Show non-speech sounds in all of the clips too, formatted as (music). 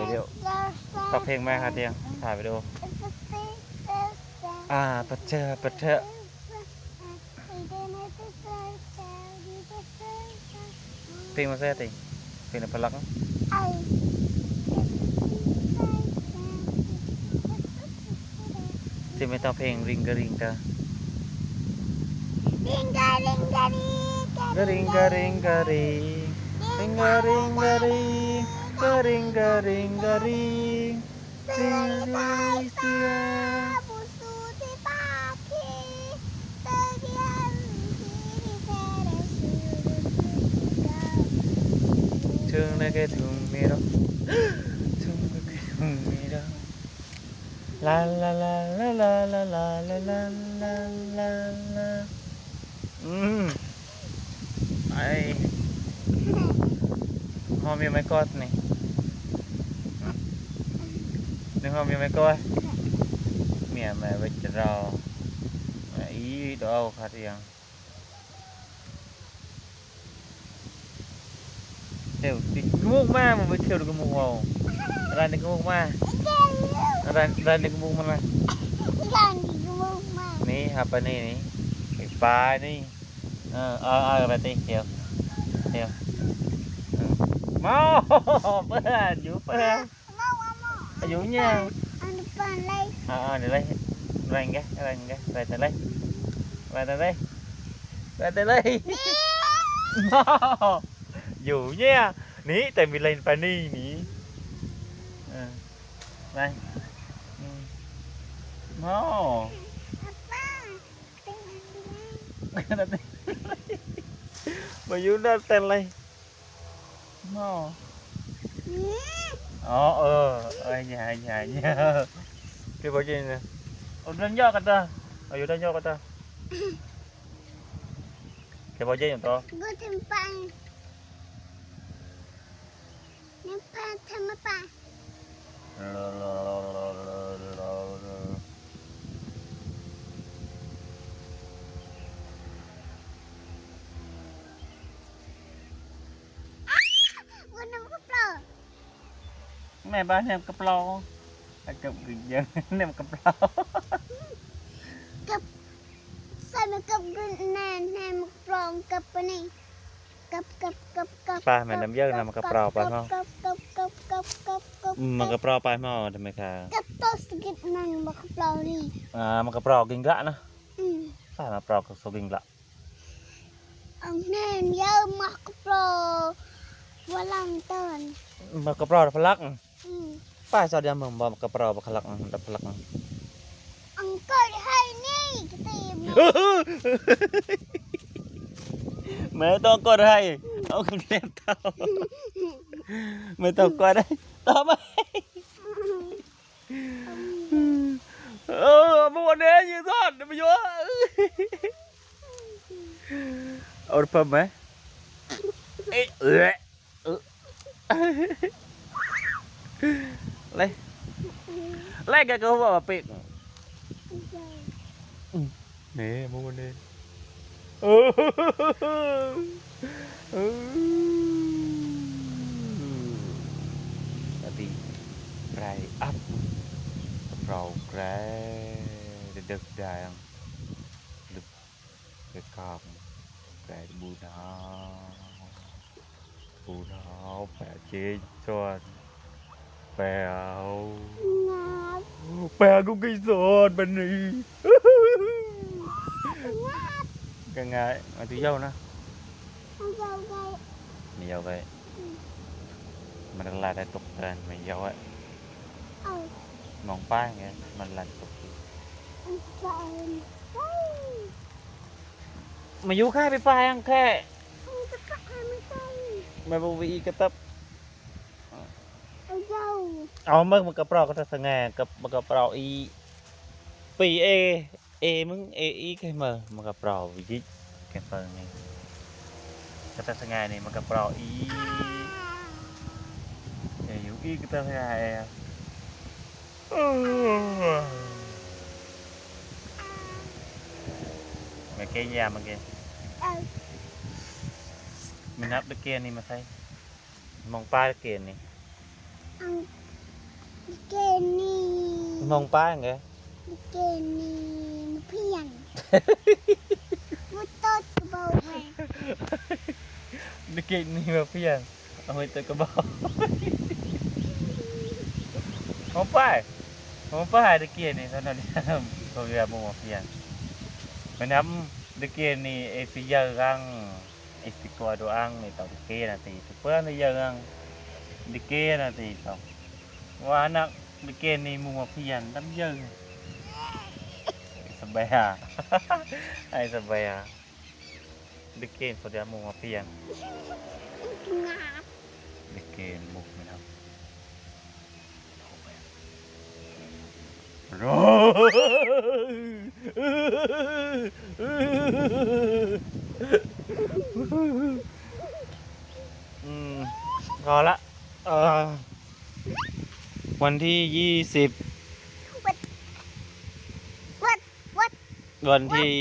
วิดี่ยวตักเพลงไหมครับเตียงถ่ายไปดูอ่าปัจเจอปัจเจอเพลงมาเสียตีเพลงอะไรพลักที่ไม่ต้องเพลงริงกริงกะริงกริงกะริงกริงกริงกริงกริงกริง กะริงกะริงกะริงเสียเสีย Thương là cái thùng mì đó Thương là cái thùng mì đó La la la la la la la la la la la la Ừm Ai Hôm yêu mấy con này đúng không mấy coi mẹ mẹ vịt rò mẹ ý đồ khá riêng theo đi mua ma mà mới theo được cái mua màu ra được cái mua ma ra ra được cái mua ma này apa này này cái ba này ờ ờ ờ ra đây theo theo mau bên chú bên ayunya ah ờ, ờ, để đây rành cái rành cái về tới đây về tới đây về tới đây dù nha ní tại vì lên phải ní. Ní đây. Ừ. No (laughs) bà Yuna tên lên no Oo, oh, anya, anya, anya. Di ba yun? Udan niya ka ta. ở Ayudan niya ka ta. (coughs) cái bao yun to? Gutin pa. Nipa, tama pa. Lalalala. แม่บ้านเนี่ยกระปลาแต่กับเยอะเนี่ยกระปลากับใส่มากับกนแน่แน่มักปลองกับปนี่กับกับกับกับปลาแม่น้ำเยอะนะมักระปลาปลาเนาะกับกับกับกับกับกับมากระปลอปลาเนาะทำไมคะกับตัวสกิดนั่งมากระปลอานี่อ่ามากระปลากินละนะอืมามาเปลากับโซกินละอัแน่เยอะมากระปลาวันลังเตินมักระปลาพลัก ป้าสอดยามมึงบอกมันกระเปราพลักดับพลัก Ang coi hay ni. Kita ไม่ต้องกดให้เอาคำเล่นเท่าไม่ต้องกดให้ต่อไปเออเมื่อวันนี้ยืนทอดไม่เยอะเอาเพิ่มไหมเอ๊ะเออ เออเลยแรกแกก็บอกว่าปิดนี่เมื่อวันนี้เออเออตดีไรอัพเราแกรดึกดังลึกไปกามแกรบูนาบูนาแปะเจจวน Pèo Pèo cũng cái sột bên này Cái ngại Mà tí dâu nè Mày dâu vậy Mà đang là đang tục tên mày dâu ấy Mong pa nghe Mà là tục Mày vô khai bị pa ăn khai Mày vô vị cái tập អោមើលមកកប្រកទៅសងាកមកកប្រអ៊ី 2A A มึง AE គេមើលមកកប្រវិជគេមើលនេះកទៅសងានេះមកកប្រអ៊ី AUE កទៅសងាអេមកគេយ៉ាមកគេមិនណាប់ដូចគេនេះមកស្អីមកប៉ាគេនេះ ang bikini mong pa nga bikini pian mutot ke bawah bikini pian ang mutot ke bawah mong pa mong pa ada kian ni sana dia kau dia mau pian menam dekian ni epiya rang istiqwa doang ni tau dekian nanti tu pun dia rang dike nanti tau wah anak dike ni mau pian đâm dân sebaya ai sebaya dike เขาจะ mau pian งาบ dike มุกนะครับโรอืมพอละ เออวันที่ยี่สิบ วัดวัดวันที่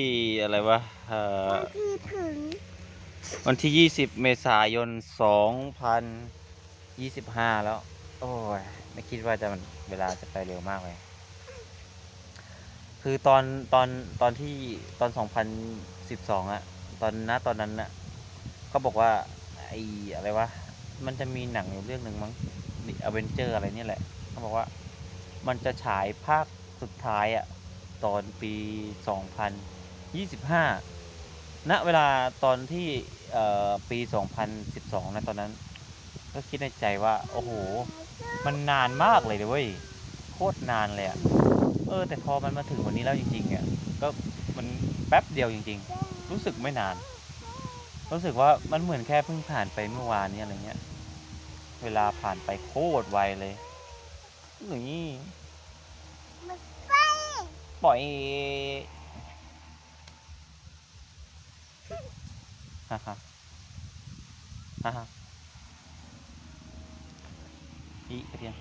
อะไรวะเอ่อวันที่ถึงวันที่ยี่สิบเมษายนสองพันยี่สิบห้าแล้ว โอ้ย ไม่คิดว่าจะมันเวลาจะไปเร็วมากเลย คือตอนตอนตอนที่ตอนสองพันสิบสองอะตอนนะตอนนั้นน่ะเขาบอกว่า ไอ้อะไรวะ มันจะมีหนังอยู่เรื่องหนึ่งมั้งอเวนเจอร์อะไรเนี่ยแหละเขาบอกว่ามันจะฉายภาคสุดท้ายอะตอนปีสองพันยี่สิบห้าณเวลาตอนที่เอ่อปี 2012 นะตอนนั้น ก็คิดในใจว่า โอ้โห มันนานมากเลยเว้ย โคตรนานเลยอะเออ แต่พอมันมาถึงวันนี้แล้วจริงๆอะก็มันแป๊บเดียวจริง ๆ รู้สึกไม่นาน รู้สึกว่ามันเหมือนแค่เพิ่งผ่านไปเมื่อวานนี้อะไรเงี้ย เวลาผ่านไปโคตรไวเลยอย่างนี้มันไฟปล่อยฮ่าฮ่าฮ่าฮ่าอีกเทียม